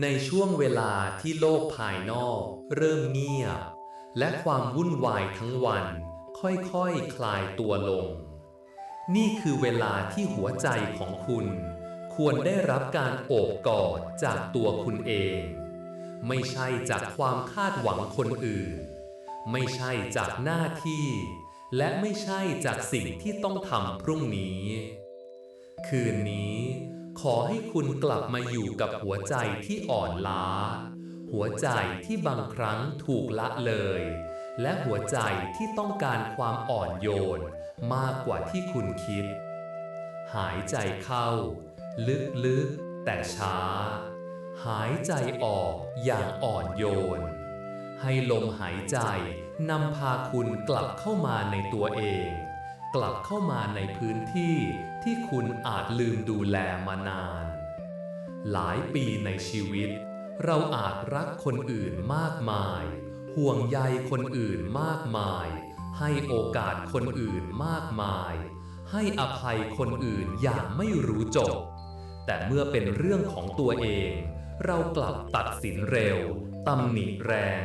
ในช่วงเวลาที่โลกภายนอก เริ่มเงียบ และความวุ่นวายทั้งวัน ค่อยๆคคลายตัวลง นี่คือเวลาที่หัวใจของคุณ ควรได้รับการโอบกอดจากตัวคุณเอง ไม่ใช่จากความคาดหวังคนอื่น ไม่ใช่จากหน้าที่ และไม่ใช่จากสิ่งที่ต้องทำพรุ่งนี้ คืนนี้ ขอให้คุณกลับมาอยู่กับหัวใจที่อ่อนล้า หัวใจที่บางครั้งถูกละเลย และหัวใจที่ต้องการความอ่อนโยน มากกว่าที่คุณคิด หายใจเข้า ลึกๆ แต่ช้า หายใจออกอย่างอ่อนโยน ให้ลมหายใจนำพาคุณกลับเข้ามาในตัวเอง กลับเข้ามาในพื้นที่ที่คุณอาจลืมดูแลมานาน หลายปีในชีวิต เราอาจรักคนอื่นมากมาย ห่วงใยคนอื่นมากมาย ให้โอกาสคนอื่นมากมาย ให้อภัยคนอื่นอย่างไม่รู้จบ แต่เมื่อเป็นเรื่องของตัวเอง เรากลับตัดสินเร็วตำหนิแรง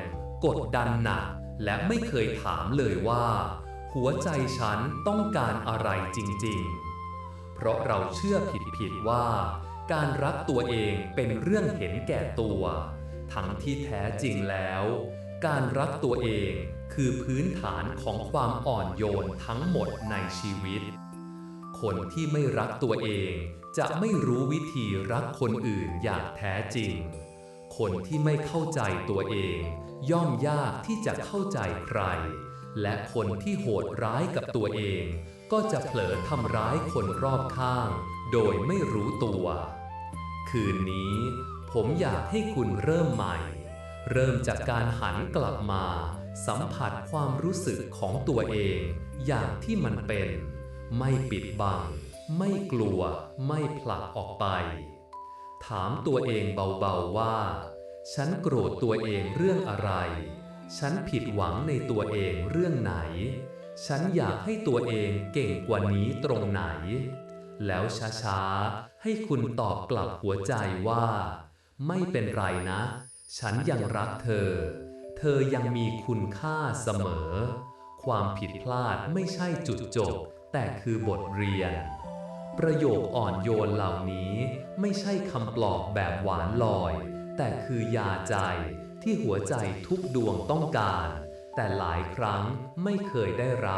กดดันหนักและไม่เคยถามเลยว่า หัวใจฉันต้องการอะไรจริง ๆ เพราะเราเชื่อผิดๆว่า การรักตัวเองเป็นเรื่องเห็นแก่ตัว ทั้งที่แท้จริงแล้ว การรักตัวเองคือพื้นฐานของความอ่อนโยนทั้งหมดในชีวิต คนที่ไม่รักตัวเองจะไม่รู้วิธีรักคนอื่นอย่างแท้จริง คนที่ไม่เข้าใจตัวเอง ย่อมยากที่จะเข้าใจใคร และคนที่โหดร้ายกับตัวเอง ก็จะเผลอทำร้ายคนรอบข้าง โดยไม่รู้ตัว คืนนี้ ผมอยากให้คุณเริ่มใหม่ เริ่มจากการหันกลับมา สัมผัสความรู้สึกของตัวเอง อย่างที่มันเป็น ไม่ปิดบัง ไม่กลัว ไม่ผลักออกไป ถามตัวเองเบาๆว่า ฉันโกรธตัวเองเรื่องอะไร ฉันผิดหวังในตัวเองเรื่องไหน ฉันอยากให้ตัวเองเก่งกว่านี้ตรงไหน แล้วช้าๆ ให้คุณตอบกลับหัวใจว่า ไม่เป็นไรนะ ฉันยังรักเธอ เธอยังมีคุณค่าเสมอ ความผิดพลาดไม่ใช่จุดจบ แต่คือบทเรียน ประโยคอ่อนโยนเหล่านี้ไม่ใช่คำปลอบแบบหวานลอย แต่คือยาใจ ที่หัวใจทุกดวงต้องการ แต่หลายครั้งไม่เคยได้รับ